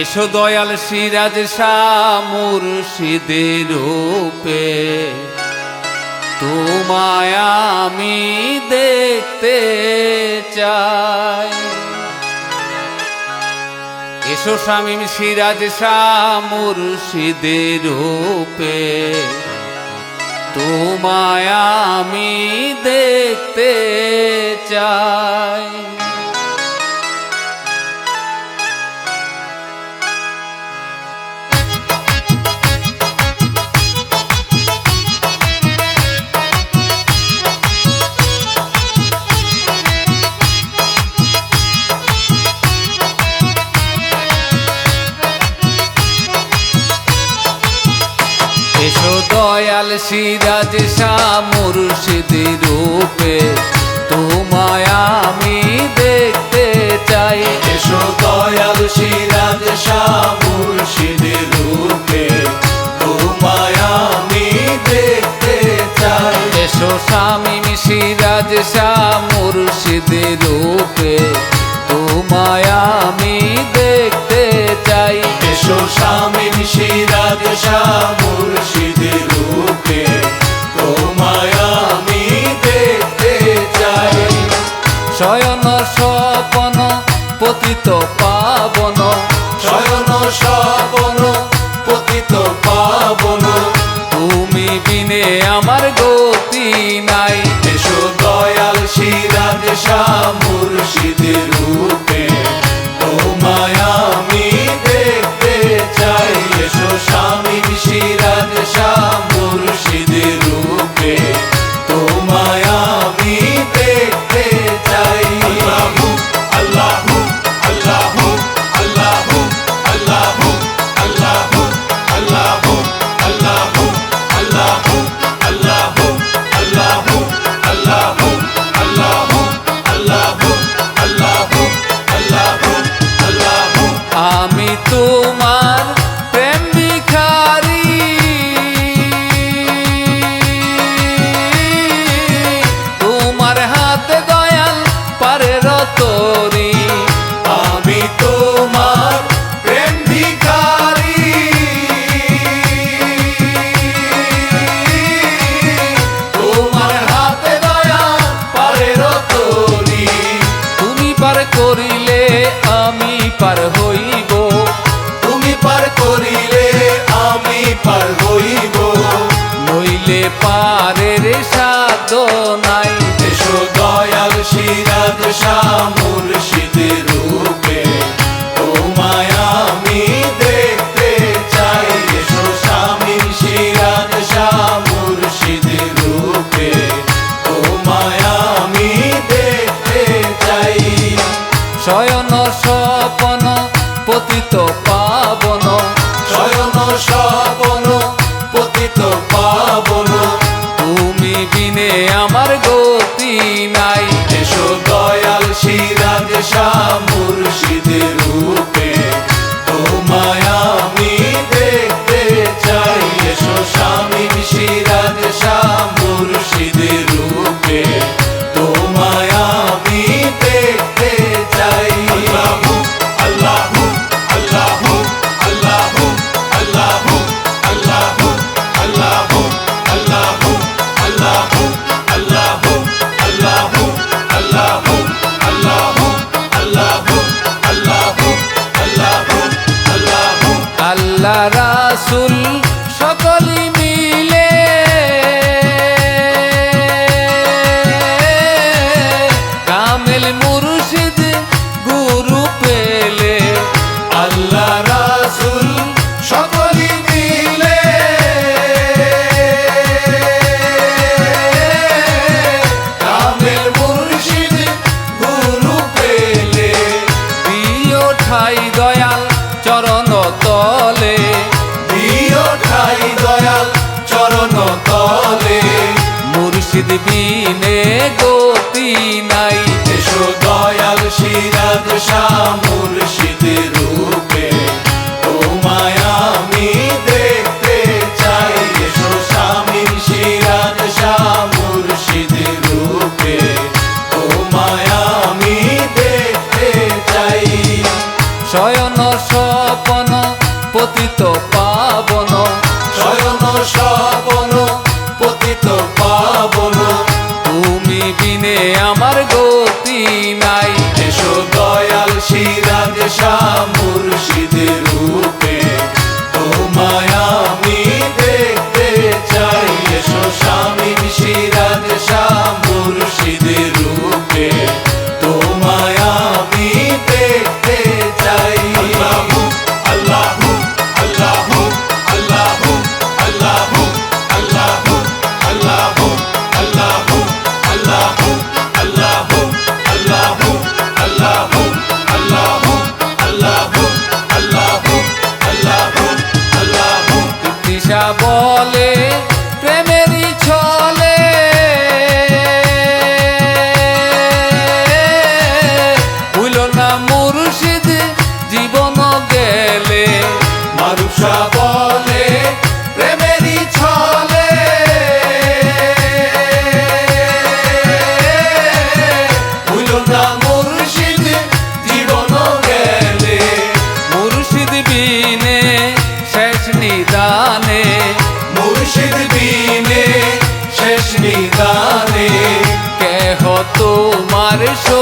এসো দয়াল সিরাজ মুর্শিদের রূপে। তোমায় আমি দেখতে চাই। এসো স্বামী সিরাজ মুর্শিদের রূপে। তোমায় আমি দেখতে চাই। দয়াল সিরাজ মুর্শিদের রূপে তোমায় আমি দেখতে চাই। এসো দয়াল সিরাজ মুর্শিদের রূপে তোমায় আমি দেখতে চাই। এসো স্বামী সিরাজ মুর্শিদের রূপে তোমায় আমি দেখতে চাই। এসো স্বামী সিরাজ শাহ কিনে पारे বিনে গতি নাই। এসো দয়াল সিরাজ শাহ মুর্শিদের বিদানে কেহ তোমার সো